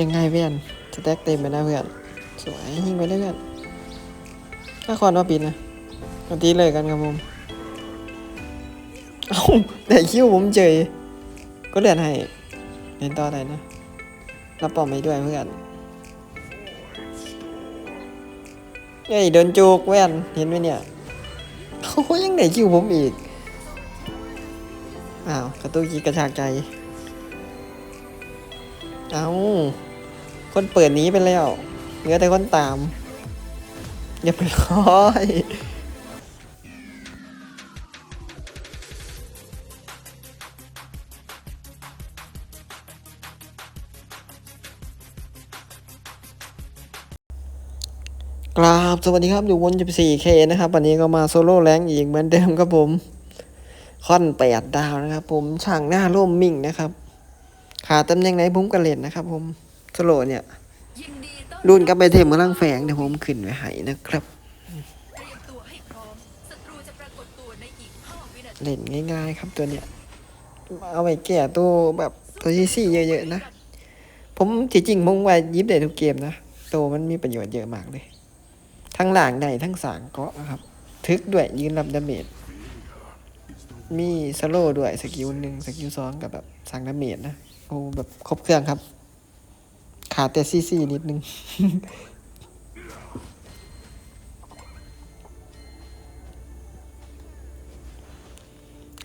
ยังไงเพื่อนสแต็กเต็มไปนะเพื่อน สวยยิงไปได้เพื่อนนครว่าปิดนะปตีเลยกันครับผมเอ้าแต่คิวผมเจอก็เลือนให้เล่นต่อได้นะรับปอมไปด้วยเพื่อนเฮ้ยเดินจูกแว่นเห็นไหมเนี่ยเขายังไหนคิวผมอีก อ้าว กระตุกกีกระชากใจ เอา คนเปิดนี้ไปแล้วเหลือแต่คนตามอย่าไปร้อยกราบสวัสดีครับ อยู่วน 14K นะครับ วันนี้ก็มาโซโล่แรงอีกเหมือนเดิมครับผม ค่อนแปดดาวนะครับผม ช่างหน้าร่มมิ่งนะครับ ขาตำแหน่งไหนผมก็เล่นนะครับผม โซโล่เนี่ยยินดีต้อนรุ่นกับไปเทมกำลังแฝงเดี๋ยวผมขึ้นไว้ให้นะครับเตรียมตัวให้พร้อมศัตรูจะปรากฏตัวในอีก5วินาทีเล่นง่ายๆครับตัวเนี้ย เอาไปแก้ตัวแบบตัวที่สี่เยอะๆนะ ผมจริงๆผมว่ายิบได้ทุกเกมนะ ตัวมันมีประโยชน์เยอะมากเลย ทั้งหลังได้ทั้งสางเกาะนะครับ ทึกด้วยยืนรับดาเมจมีสโลว์ด้วยสกิลหนึ่งสกิลสองกับแบบสั่งดาเมจนะโอ้แบบครบเครื่องครับ ขาดแต่ซีซีนิดนึง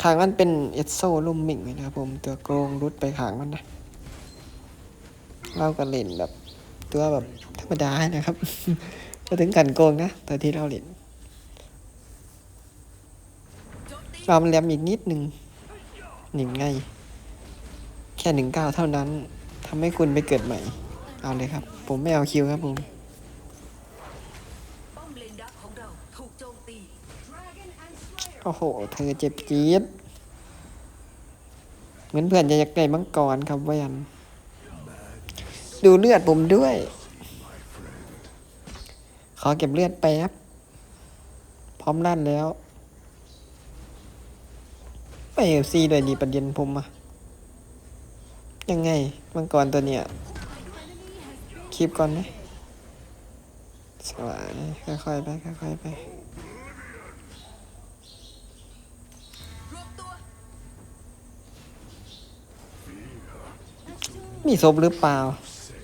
ขางมันเป็นเอสโซลุ่มมิงเลยนะครับผม ตัวโกงรุดไปขางมันนะเราก็เล่นแบบ ตัวแบบธรรมดานะครับก็ถึงกันโกงนะตัวที่เราเล่นโจมตีเราแลมอีกนิดหนึ่งหนึ่งไง แค่หนึ่งเก้าเท่านั้นทำให้คุณไปเกิดใหม่ เอาเลยครับ ผมไม่เอาคิวครับผมป้อมเลนดักของเราถูกโจมตีโอ้โห เธอเจ็บจี๊ดเหมือนเพื่อนจะอยากได้มังกรครับว่ายัน ดูเลือดผมด้วย ขอเก็บเลือดแป๊บ พร้อมลั่นแล้ว ไปเอฟซีด้วยดีประเด็นผมอะยังไง มังกรตัวเนี้ย คลิปก่อนไหมสวยค่อยๆไปค่อยๆไปมีศพหรือเปล่า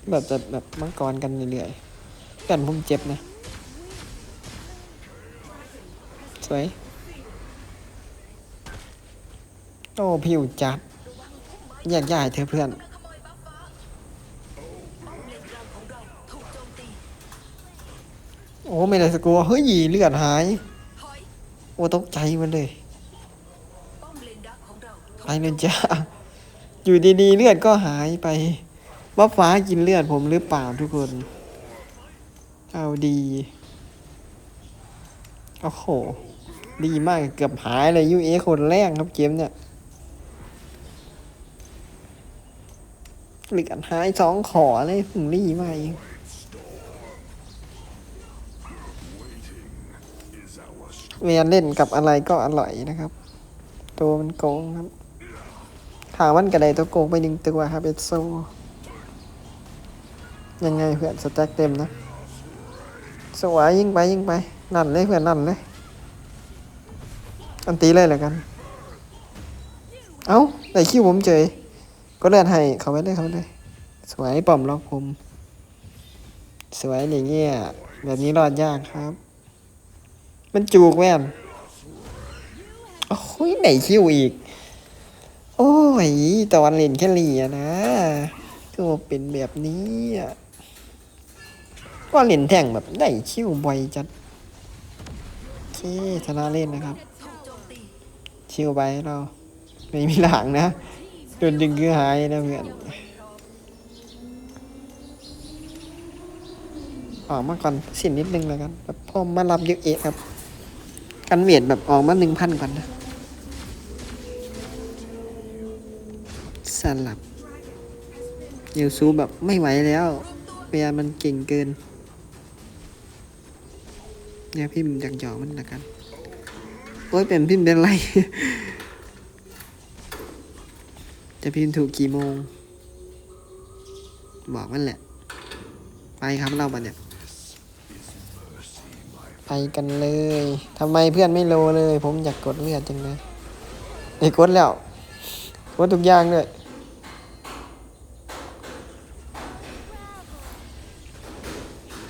แบบจะแบบมังกรกันเรื่อยๆกันผมเจ็บนะ สวย โอ้ผิวจัดอยากย้ายเธอเพื่อน โอ้ไม่ได้สกลัวเฮ้ยเลือดหาย โอ้ตกใจมันเลยป้อมเนดักของเราถูกไปเลยจ้าอยู่ดีๆเลือดก็หายไปว่าฟ้ากินเลือดผมหรือเปล่าทุกคน เอาดี โอ้โห ดีมากเกือบหายเลยยูเอคนแรกครับเกมเนี่ยเลือดหายสองขอเลยผมรีมาเอง เวียนเล่นกับอะไรก็อร่อยนะครับ ตัวมันโกงครับถามมันกระไดตัวโกงไปหนึ่งตัวครับเอสโซยังไงเพื่อนสแต็กเต็มนะ สวยยิงไปยิงไปนั่นเลยเพื่อนนั่นเลย อันตีเลยแล้วกัน เอ้าได้คิวผมเจยก็เลื่อนให้เขาไปเลยเขาไปเลย สวยปอมล็อกผม สวยอย่างเงี้ยแบบนี้รอดยากครับ มันจูกแว่นโอ้ยไหนคิวอีก โอ้ยตะวันเล่นแค่เหลียนะก็เป็นแบบนี้อะก็เล่นแท่งแบบได้คิวบ่อยจัดโอเคชนะเล่นนะครับ ชิวไปเรา ไม่มีหลังนะโดนดึงคือหายนะเพื่อนออกมาก่อนสินนิดนึงแล้วกันแบบพ่อมารับเยอะเอะครับ กันเวียดแบบออกมาหนึ่งพันก่อนนะ สลับยูซูแบบไม่ไหวแล้วเปียมันเก่งเกิน เนี่ยพิมพ์จากหยอกมันละกัน โอ้ยเป็นพิมพ์เป็นไร จะพิมพ์ถูกกี่โมง บอกมันแหละ ไปครับเราบัดเนี่ย ไปกันเลยทำไมเพื่อนไม่โลเลย ผมอยากกดเลือดจังเลยไอ้กดแล้วกดทุกอย่างเลย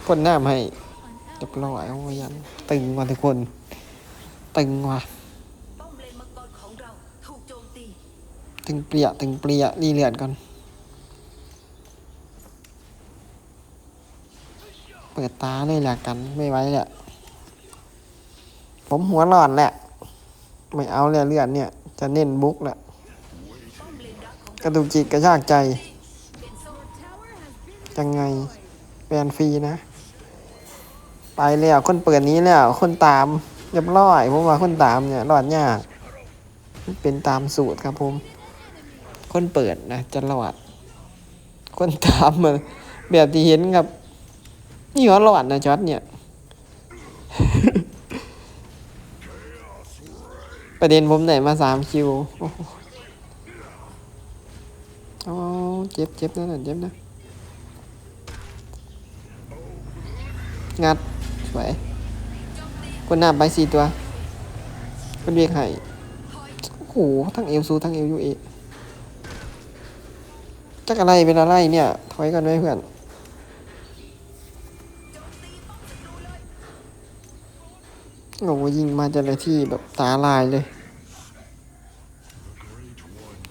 พ่นน้ำให้เรียบร้อยโอ้ยยันตึงว่ะทุกคน ตึงว่ะป้อมเลนมังกรของเราตึงเปรียตึงเปรียรีเลือดก่อน เปิดตาเลยแหละกันไม่ไหวแหละ ผมหัวร้อนแหละ ไม่เอาเลยเลือดเนี่ย จะเน้นบุกแหละ กระดูกจิตกระชากใจ ยังไงแบนฟรีนะ ไปแล้วคนเปิดนี้แล้ว คนตามเรียบร้อยผมว่าคนตามเนี่ยรอดยากเป็นตามสูตรครับผม คนเปิดนะจะรอด คนตามมาแบบที่เห็นครับ นี่ว่ารอดนะจอดเนี่ย ประเด็นผมไหนมาสามคิวโอ้เอเจ็บเจ็บนะนั่นเจ็บนะ งัด สวยคนหน้าไปสี่ตัวคนเรียกไห้โอ้โห ทั้งเอลซูทั้งเอลยูเอจักอะไรเป็นอะไรเนี่ย ถอยกันไว้เพื่อน โอ้โหยิงมาแต่ละที่แบบตาลายเลย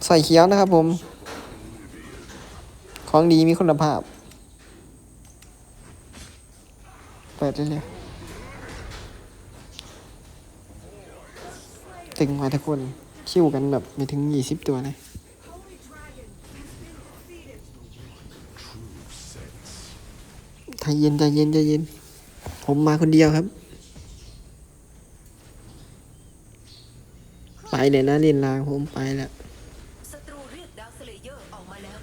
ใส่เขียวนะครับผม ของดีมีคุณภาพ เปิดเลยตึงมาทุกคน คิวกันแบบไม่ถึงยี่สิบตัวเลยใจเย็นใจเย็นใจเย็น ผมมาคนเดียวครับ ไป เลยนะเรียนลางผมไปแล้วศัตรูเรียกดาวสเลเยอร์ออกมาแล้ว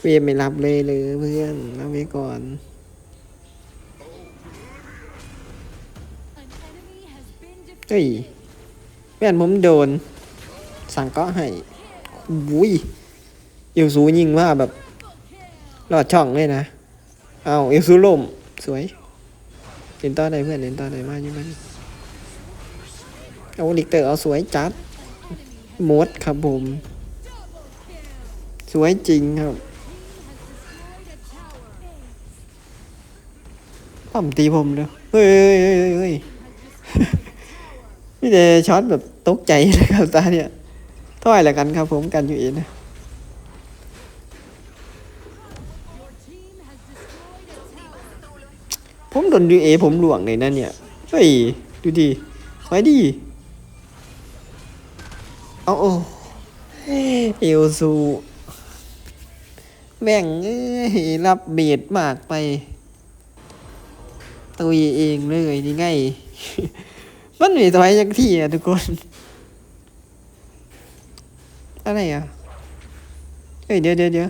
เวียไม่รับเลยเลยเพื่อนรับไว้ก่อน เฮ้ยแม่อนผมโดน สั่งก็ให้บุ้ยเอลซูยิงว่าแบบหลอดช่องเลยนะ เอาเอลซูล่มสวยเล่นต่อได้เพื่อนเล่นต่อได้มาอยู่มัน เอาลิกเตอร์เอาสวยจัดมดครับผม สวยจริงครับปั๊มตีผมเลยเฮ้ยเฮ้ยเฮ้ยนี่เดช็อตแบบตกใจเลยครับตาเนี่ยเท่าไหร่ละกันครับผมกันอยู่เองนะผมโดนดูเอผมหลวงเลยนั่นเนี่ย เฮ้ย ดูดิไว้ดิ เอาโอ้เอลซูแบ่งรับเบียดมากไปตุยเองเลยนี่ไง มันมีตัวอย่างที่อะทุกคน อะไรอะ เฮ้ยเดี๋ยวเดี๋ยวเดี๋ยว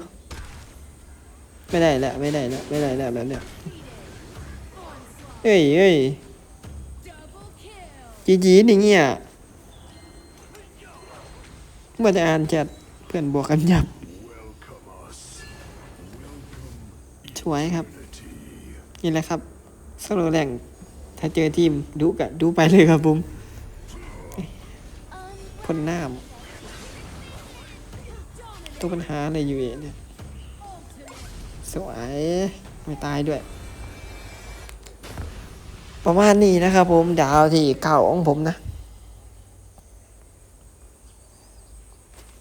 ไม่ได้แล้วไม่ได้แล้วไม่ได้แล้วแบบเนี้ยเฮ้ยเฮ้ยจีจีนี่เงี้ย เมื่อจะอ่านแชทเพื่อนบวกกันยับสวยครับ นี่แหละครับสโลแรงถ้าเจอทีมดูกะดูไปเลยครับผมพ่นน้ำตัวปัญหาอะไรอยู่เองเนี่ยสวยไม่ตายด้วย ประมาณนี้นะครับผมดาวที่เก่าของผมนะ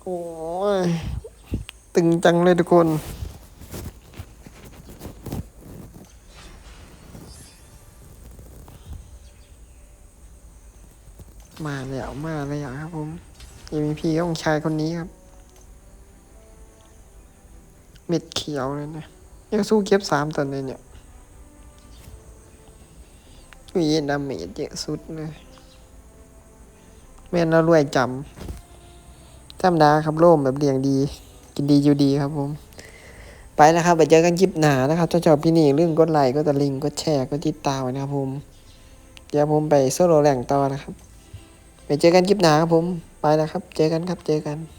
โอ้ย ตึงจังเลยทุกคนมาแล้วมาแล้วครับผม MVP ของชายคนนี้ครับ เม็ดเขียวเลยนะยังสู้เก็บสามตอนเลยเนี่ยมีดาเมจเยอะสุดเลยแม่นเรารวยจำจำดาครับโล่มแบบเรียงดี กินดีอยู่ดีครับผม ไปแล้วครับไปเจอกันคลิปหนานะครับถ้าชอบพี่นี่เรื่องกดไลค์กดตะลิงกดแชร์กดติดตามไว้นะครับผมเดี๋ยวผมไปโซโลแหล่งต่อนะครับ ไปเจอกันคลิปหนาครับผม ไปแล้วครับ เจอกันครับ เจอกัน